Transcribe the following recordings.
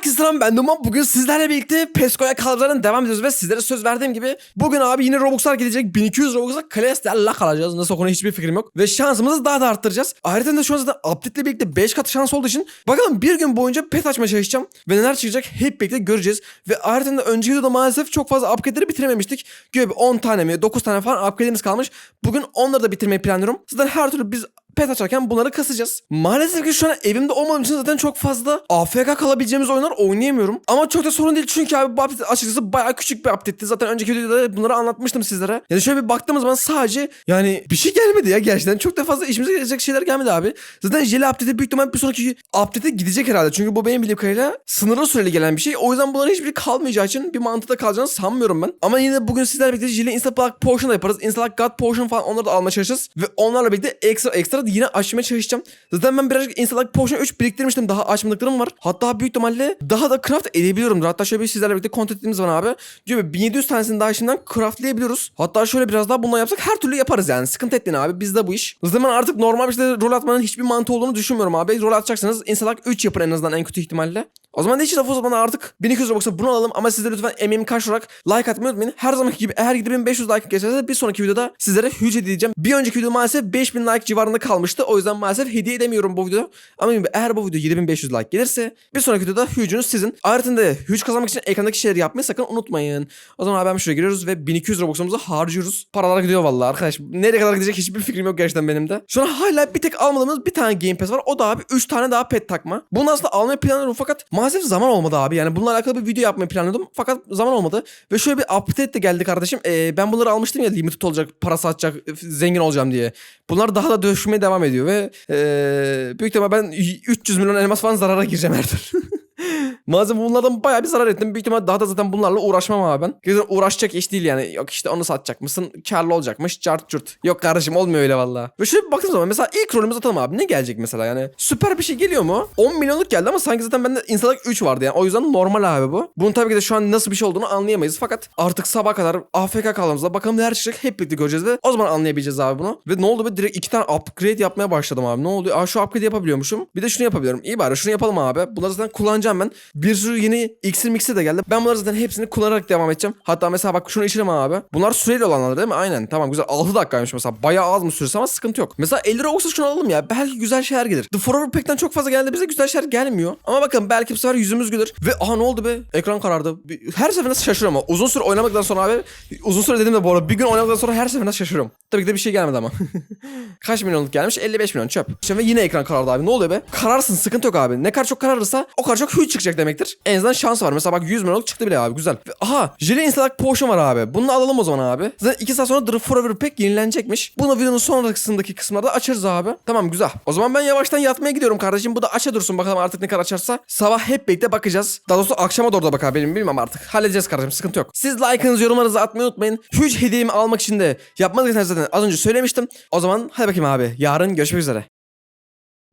Herkese selam ben Duman. Bugün sizlerle birlikte Pesco'ya kalıplardan devam ediyoruz ve sizlere söz verdiğim gibi bugün abi yine Robux'lar gelecek. 1200 Robux'a Celestial'la kalacağız. Nasıl konu hiçbir fikrim yok. Ve şansımızı daha da arttıracağız. Ayrıca da şu an zaten update birlikte 5 kat şans olduğu için bakalım bir gün boyunca pet açmaya çalışacağım. Ve neler çıkacak hep birlikte göreceğiz. Ve ayrıca da önceki videoda maalesef çok fazla upgrade'leri bitirememiştik. Gibi 10 tane mi 9 tane falan upgrade'imiz kalmış. Bugün onları da bitirmeyi planlıyorum. Zaten her türlü biz pet açarken bunları kasacağız. Maalesef ki şu an evimde olmadığım için zaten çok fazla AFK kalabileceğimiz oyunlar oynayamıyorum. Ama çok da sorun değil çünkü abi bu update açıkçası bayağı küçük bir update'ti. Zaten önceki videoda bunları anlatmıştım sizlere. Yani şöyle bir baktığımız zaman sadece yani bir şey gelmedi ya gerçekten. Çok da fazla işimize gelecek şeyler gelmedi abi. Zaten Jelly update'e büyük ihtimal bir sonraki update'e gidecek herhalde. Çünkü bu benim bildiğim kadarıyla sınırlı süreli gelen bir şey. O yüzden bunların hiçbiri kalmayacağı için bir mantıda kalacağını sanmıyorum ben. Ama yine de bugün sizlerle birlikte Jelly Insta Block Potion da yaparız. Insta Block God Potion falan onları da almaya çalışacağız. Ve onlarla birlikte ekstra ekstra yine açmaya çalışacağım. Zaten ben birazcık Insta Block Potion 3 biriktirmiştim. Daha açmadıklarım var. Hatta büyük ihtimalle daha da craft edebiliyorum. Hatta şöyle bir sizlerle birlikte kontentimiz var abi. Gibi 1700 tanesini daha şimdiden craftlayabiliyoruz. Hatta şöyle biraz daha bununla yapsak her türlü yaparız yani. Sıkıntı etmeyin abi. Bizde bu iş. Zaten ben artık normal bir işte rol atmanın hiçbir mantığı olduğunu düşünmüyorum abi. Rol atacaksanız Insta Block 3 yapın en azından en kötü ihtimalle. O zaman hiç lafı uzatmadan artık 1200 Robux'a bunu alalım ama siz de lütfen emeğimi karşılarak like atmayı unutmayın. Her zamanki gibi eğer 7500 like geçerse bir sonraki videoda sizlere hediye edeceğim. Bir önceki video maalesef 5000 like civarında kalmıştı. O yüzden maalesef hediye edemiyorum bu videoda. Ama eğer bu video 7500 like gelirse bir sonraki videoda hücünüz sizin. Ayrıca da hüc kazanmak için ekrandaki şeyleri yapmayı sakın unutmayın. O zaman hemen şuraya giriyoruz ve 1200 Robux'umuzu harcıyoruz. Paralar gidiyor vallahi arkadaş. Nereye kadar gidecek hiçbir fikrim yok gerçekten benim de. Şu an hala bir tek almadığımız bir tane Game Pass var. O da abi 3 tane daha pet takma. Bunu aslında almayı planlıyorum fakat maalesef zaman olmadı abi. Yani bununla alakalı bir video yapmayı planlıyordum. Fakat zaman olmadı. Ve şöyle bir update de geldi kardeşim. Ee, ben bunları almıştım ya limited olacak, para satacak, zengin olacağım diye. Bunlar daha da döşmeye devam ediyor ve ee, büyük ihtimal ben 300 milyon elmas falan zarara gireceğim her. Malzeme bunlardan bayağı bir zarar ettim. Büyük ihtimal daha da zaten bunlarla uğraşmam abi ben. Güzel uğraşacak iş değil yani. Yok işte onu satacak mısın? Karlı olacakmış. Çart çurt. Yok kardeşim olmuyor öyle valla. Ve şöyle bir baktığım zaman mesela ilk rolümüzü atalım abi. Ne gelecek mesela yani? Süper bir şey geliyor mu? 10 milyonluk geldi ama sanki zaten bende insanlık 3 vardı yani. O yüzden normal abi bu. Bunun tabii ki de şu an nasıl bir şey olduğunu anlayamayız. Fakat artık sabah kadar AFK kaldığımızda bakalım neler çıkacak hep birlikte göreceğiz ve o zaman anlayabileceğiz abi bunu. Ve ne oldu be direkt iki tane upgrade yapmaya başladım abi. Ne oldu? Aa şu upgrade yapabiliyormuşum. Bir de şunu yapabiliyorum. İyi bari şunu yapalım abi. Bunları zaten kullanacağım ben. Bir sürü yeni iksir mixi de geldi. Ben bunları zaten hepsini kullanarak devam edeceğim. Hatta mesela bak şunu içelim abi. Bunlar süreli olanlar değil mi? Aynen. Tamam güzel. 6 dakikaymış mesela. Bayağı az mı süresi ama sıkıntı yok. Mesela 50 Robux'a şunu alalım ya. Belki güzel şeyler gelir. The Forever Pack'ten çok fazla geldi. Bize güzel şeyler gelmiyor. Ama bakın belki bu sefer yüzümüz gülür. Ve aha ne oldu be? Ekran karardı. Her seferinde şaşırıyorum ama. Uzun süre oynamaktan sonra abi. Uzun süre dedim de bu arada. Bir gün oynamaktan sonra her seferinde şaşırıyorum. Tabii ki de bir şey gelmedi ama. Kaç milyonluk gelmiş? 55 milyon çöp. Ve yine ekran karardı abi. Ne oluyor be? Kararsın sıkıntı yok abi. Ne kadar çok kararırsa o kadar çok hüç çıkacak demektir. En azından şans var. Mesela bak 100 milyonluk çıktı bile abi. Güzel. Aha Jelly Instalak Potion var abi. Bunu alalım o zaman abi. Zaten 2 saat sonra The Forever Pack yenilenecekmiş. Bunu videonun sonrasındaki kısımlarda açarız abi. Tamam güzel. O zaman ben yavaştan yatmaya gidiyorum kardeşim. Bu da aça dursun bakalım artık ne kadar açarsa. Sabah hep birlikte bakacağız. Daha doğrusu akşama doğru da bakar benim bilmem artık. Halledeceğiz kardeşim sıkıntı yok. Siz like'ınızı yorumlarınızı atmayı unutmayın. Huge hediyemi almak için de yapmanız zaten az önce söylemiştim. O zaman hadi bakayım abi. Yarın görüşmek üzere.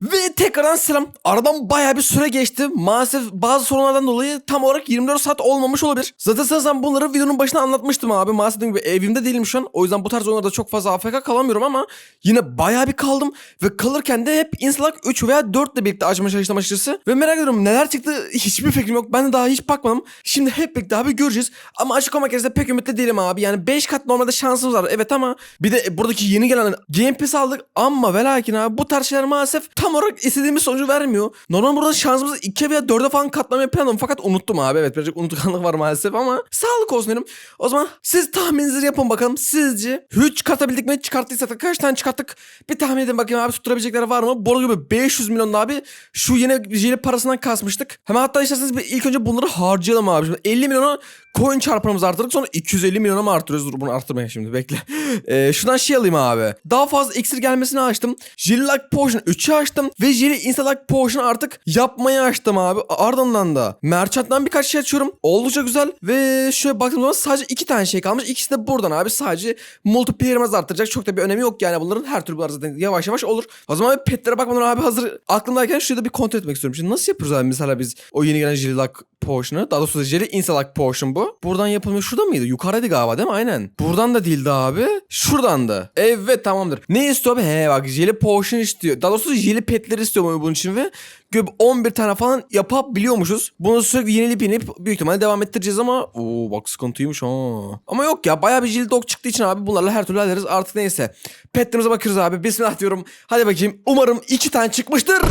Ve tekrardan selam. Aradan bayağı bir süre geçti. Maalesef bazı sorunlardan dolayı tam olarak 24 saat olmamış olabilir. Zaten sanırsam bunları videonun başına anlatmıştım abi. Maalesef gibi evimde değilim şu an. O yüzden bu tarz oyunlarda çok fazla AFK kalamıyorum ama yine bayağı bir kaldım. Ve kalırken de hep Insalak 3 veya 4 ile birlikte açmaya çalıştım açıkçası. Ve merak ediyorum neler çıktı hiçbir fikrim yok. Ben de daha hiç bakmadım. Şimdi hep birlikte abi göreceğiz. Ama açık olmak gerekirse pek ümitli değilim abi. Yani 5 kat normalde şansımız var. Evet ama bir de buradaki yeni gelen Game Pass aldık. Ama ve lakin abi bu tarz şeyler maalesef tam olarak istediğimiz sonucu vermiyor. Normal burada şansımızı 2 veya 4'e falan katlamayı planladım. Fakat unuttum abi. Evet birazcık unutkanlık var maalesef ama sağlık olsun dedim. O zaman siz tahmininizi yapın bakalım. Sizce hiç çıkartabildik mi? Çıkarttıysak kaç tane çıkarttık? Bir tahmin edin bakayım abi tutturabilecekler var mı? Boru gibi 500 milyon abi şu yeni yeni parasından kasmıştık. Hemen hatta isterseniz bir ilk önce bunları harcayalım abi. Şimdi 50 milyona coin çarpanımızı artırdık sonra 250 milyona mı artırıyoruz? Dur bunu arttırmaya şimdi bekle. Ee, şuradan şey alayım abi. Daha fazla iksir gelmesini açtım. Jelly Lock Potion 3'ü açtım. Ve Jelly Instalock Potion artık yapmayı açtım abi. Ardından da Merchant'tan birkaç şey açıyorum. Oldukça güzel. Ve şöyle baktığım zaman sadece iki tane şey kalmış. İkisi de buradan abi. Sadece multiplayer'ımızı arttıracak. Çok da bir önemi yok yani bunların. Her türlü bunlar zaten yavaş yavaş olur. O zaman petlere bakmadan abi hazır aklımdayken şurada bir kontrol etmek istiyorum. Şimdi nasıl yapıyoruz abi mesela biz o yeni gelen Jelly Lock Potion'u. Daha doğrusu Jelly Insalak Potion bu. Buradan yapılmış. Şurada mıydı? Yukarıdaydı galiba değil mi? Aynen. Buradan da değildi abi. Şuradan da. Evet tamamdır. Ne istiyor abi? He bak Jelly Potion istiyor. Daha doğrusu Jelly Petleri istiyor bunun için ve Göb 11 tane falan yapabiliyormuşuz. Bunu sürekli yenilip yenilip büyük ihtimalle devam ettireceğiz ama Oo bak sıkıntıymış ha. Ama yok ya bayağı bir Jelly Dog çıktığı için abi bunlarla her türlü hallederiz. Artık neyse. Petlerimize bakıyoruz abi. Bismillah diyorum. Hadi bakayım. Umarım iki tane çıkmıştır.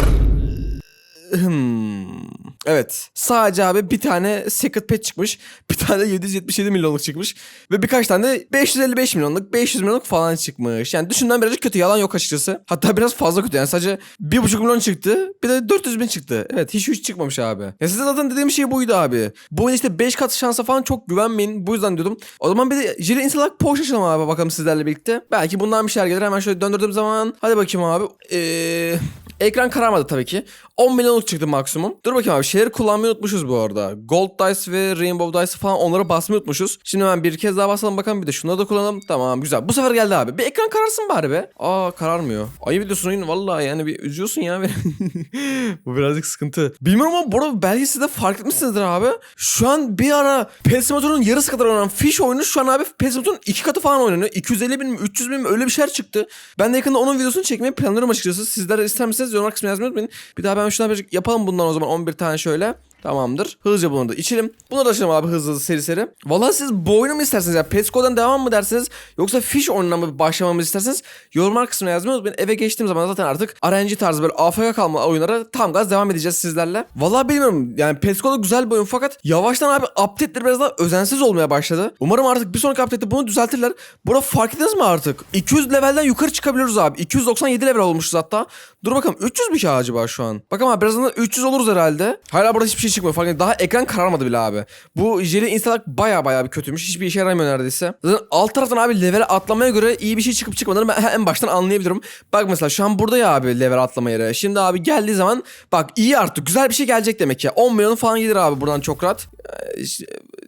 Evet. Sadece abi bir tane Secret Pet çıkmış. Bir tane 777 milyonluk çıkmış. Ve birkaç tane de 555 milyonluk, 500 milyonluk falan çıkmış. Yani düşünden birazcık kötü. Yalan yok açıkçası. Hatta biraz fazla kötü. Yani sadece 1,5 milyon çıktı. Bir de 400 bin çıktı. Evet hiç hiç çıkmamış abi. Ya size zaten dediğim şey buydu abi. Bu oyun işte 5 kat şansa falan çok güvenmeyin. Bu yüzden diyordum. O zaman bir de Jelly Insalak Porsche açalım abi bakalım sizlerle birlikte. Belki bundan bir şeyler gelir. Hemen şöyle döndürdüğüm zaman. Hadi bakayım abi. Eee... Ekran kararmadı tabii ki. 10 milyonluk çıktı maksimum. Dur bakayım abi şeyleri kullanmayı unutmuşuz bu arada. Gold Dice ve Rainbow Dice falan onları basmayı unutmuşuz. Şimdi hemen bir kez daha basalım bakalım bir de şunları da kullanalım. Tamam güzel. Bu sefer geldi abi. Bir ekran kararsın bari be. Aa kararmıyor. Ayıp ediyorsun oyun. Vallahi yani bir üzüyorsun ya bu birazcık sıkıntı. Bilmiyorum ama bu arada belki siz de fark etmişsinizdir abi. Şu an bir ara Motor'un yarısı kadar oynanan Fish oyunu şu an abi Motor'un iki katı falan oynanıyor. 250 bin mi 300 bin mi öyle bir şeyler çıktı. Ben de yakında onun videosunu çekmeyi planlıyorum açıkçası. Sizler ister misiniz yorumlar kısmına yazmayı unutmayın. Bir daha ben şuna birazcık yapalım bundan o zaman 11 tane şöyle. Tamamdır. Hızlıca bunu da içelim. Bunu da açalım abi hızlı hızlı seri seri. Vallahi siz bu oyunu mu istersiniz ya? Petsco'dan devam mı dersiniz? Yoksa Fish oyununa mı başlamamızı isterseniz yorumlar kısmına yazmayı unutmayın. Eve geçtiğim zaman zaten artık RNG tarzı böyle AFK kalma oyunlara tam gaz devam edeceğiz sizlerle. Vallahi bilmiyorum. Yani Petsco'da güzel bir oyun fakat yavaştan abi update'leri biraz daha özensiz olmaya başladı. Umarım artık bir sonraki update'te bunu düzeltirler. Burada fark ettiniz mi artık? 200 levelden yukarı çıkabiliyoruz abi. 297 level olmuşuz hatta. Dur bakalım 300 bir şey acaba şu an? Bakalım abi birazdan da 300 oluruz herhalde. Hala burada hiçbir şey çıkmıyor. Fark. Daha ekran kararmadı bile abi. Bu Jelly Instalak baya baya bir kötüymüş. Hiçbir işe yaramıyor neredeyse. Zaten alt taraftan abi level atlamaya göre iyi bir şey çıkıp çıkmadığını ben en baştan anlayabilirim. Bak mesela şu an burada ya abi level atlama yeri. Şimdi abi geldiği zaman bak iyi artık. Güzel bir şey gelecek demek ya. 10 milyon falan gelir abi buradan çok rahat.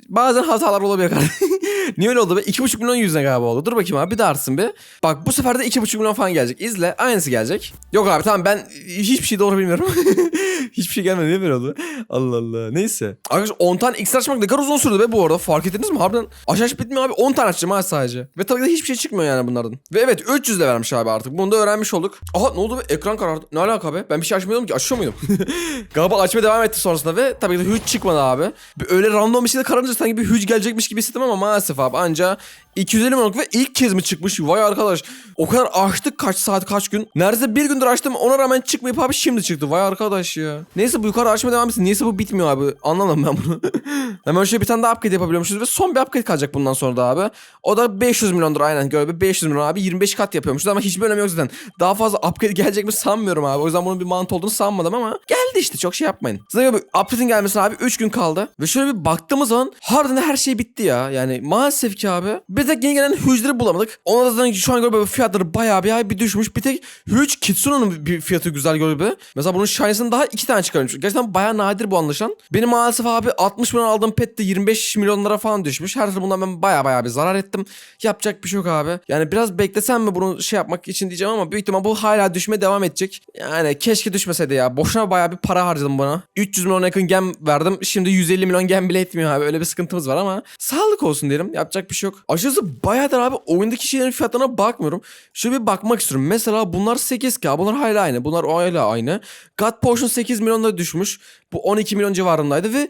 Bazen hatalar olabiliyor kardeşim. Niye öyle oldu be? 2,5 milyon yüzüne galiba oldu. Dur bakayım abi bir de artsın bir. Bak bu sefer de 2,5 milyon falan gelecek. İzle. Aynısı gelecek. Yok abi tamam ben hiçbir şey doğru bilmiyorum. hiçbir şey gelmedi. Niye böyle oldu? Allah Allah. Neyse. Arkadaşlar 10 tane X açmak ne kadar uzun sürdü be bu arada. Fark ettiniz mi? Harbiden aç aç bitmiyor abi. 10 tane açacağım ha sadece. Ve tabii ki de hiçbir şey çıkmıyor yani bunlardan. Ve evet 300 de vermiş abi artık. Bunu da öğrenmiş olduk. Aha ne oldu be? Ekran karardı. Ne alaka be? Ben bir şey açmıyordum ki. Açıyor muydum? Galiba açmaya devam etti sonrasında ve tabii ki de hiç çıkmadı abi. Bir öyle random bir şeyde kararınca sanki bir hüc gelecekmiş gibi hissettim ama maalesef abi anca 250 milyonluk ve ilk kez mi çıkmış? Vay arkadaş. O kadar açtık kaç saat kaç gün. Neredeyse bir gündür açtım ona rağmen çıkmayıp abi şimdi çıktı. Vay arkadaş ya. Neyse bu yukarı açmaya devam etsin. Neyse bu bitmiyor abi. Anlamadım ben bunu. Hemen şöyle bir tane daha upgrade yapabiliyormuşuz ve son bir upgrade kalacak bundan sonra da abi. O da 500 milyondur aynen. Göre 500 milyon abi 25 kat yapıyormuşuz ama hiçbir önemi yok zaten. Daha fazla upgrade gelecek mi sanmıyorum abi. O yüzden bunun bir mantı olduğunu sanmadım ama geldi işte çok şey yapmayın. Zaten böyle upgrade'in gelmesine abi 3 gün kaldı. Ve şöyle bir baktığımız zaman harbiden her şey bitti ya. Yani maalesef ki abi. Bir tek yeni gelen hücreleri bulamadık. Ona da zaten şu an göre böyle fiyatları bayağı bir, bir düşmüş. Bir tek Huge Kitsuno'nun bir fiyatı güzel göre Mesela bunun Shiny'sini daha iki tane çıkarmış. Gerçekten bayağı nadir bu anlaşılan. Benim maalesef abi 60 milyon aldığım pet de 25 milyonlara falan düşmüş. Her türlü bundan ben bayağı bayağı bir zarar ettim. Yapacak bir şey yok abi. Yani biraz beklesem mi bunu şey yapmak için diyeceğim ama büyük ihtimal bu hala düşmeye devam edecek. Yani keşke düşmeseydi ya. Boşuna bayağı bir para harcadım buna. 300 milyon yakın gem verdim. Şimdi 150 milyon gem bile etmiyor abi. Öyle bir sıkıntımız var ama sağlık olsun diyelim. Yapacak bir şey yok. Açıkçası bayağıdır abi oyundaki şeylerin fiyatlarına bakmıyorum. Şöyle bir bakmak istiyorum. Mesela bunlar 8K. Bunlar hala aynı. Bunlar hala aynı. God Potion 8 milyonlara düşmüş. Bu 12 milyon civarındaydı ve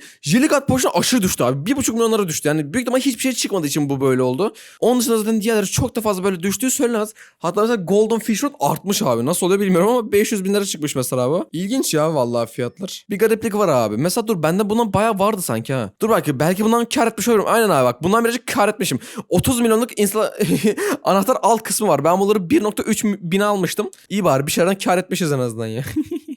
God Potion aşırı düştü abi. 1,5 milyonlara düştü. Yani büyük ihtimal hiçbir şey çıkmadığı için bu böyle oldu. Onun dışında zaten diğerleri çok da fazla böyle düştüğü söylenemez. Hatta mesela Golden Fish Rod artmış abi. Nasıl oluyor bilmiyorum ama 500 bin lira çıkmış mesela bu. İlginç ya vallahi fiyatlar. Bir gariplik var abi. Mesela dur bende bundan bayağı vardı sanki ha. Dur belki belki bundan kar etmiş olurum. Aynen abi bak. Bundan birazcık kar etmişim. 30 milyonluk insta anahtar alt kısmı var. Ben bunları 1.3 bin almıştım. İyi bari bir şeyden kar etmişiz en azından ya.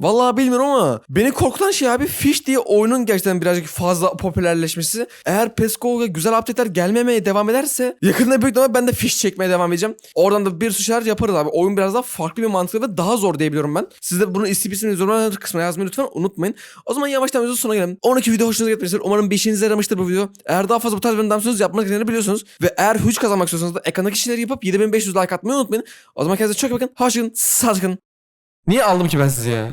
Vallahi bilmiyorum ama beni korkutan şey abi Fish diye oyunun gerçekten birazcık fazla popülerleşmesi. Eğer PESCO'ya güzel update'ler gelmemeye devam ederse yakında büyük ihtimalle ben de Fish çekmeye devam edeceğim. Oradan da bir sürü şeyler yaparız abi. Oyun biraz daha farklı bir mantıklı ve daha zor diyebiliyorum ben. Siz de bunu isteyip yorumlar kısmına yazmayı lütfen unutmayın. O zaman yavaştan videonun sonuna gelelim. 12 video hoşunuza gitmiştir. Umarım bir işinize yaramıştır bu video. Eğer daha fazla bu tarz videolardan söz yapmak gerektiğini biliyorsunuz. Ve eğer hüc kazanmak istiyorsanız da ekrandaki şeyleri yapıp 7500 like atmayı unutmayın. O zaman kendinize çok bakın. Hoşçakalın. Sağ olun. Niye aldım ki ben sizi ya?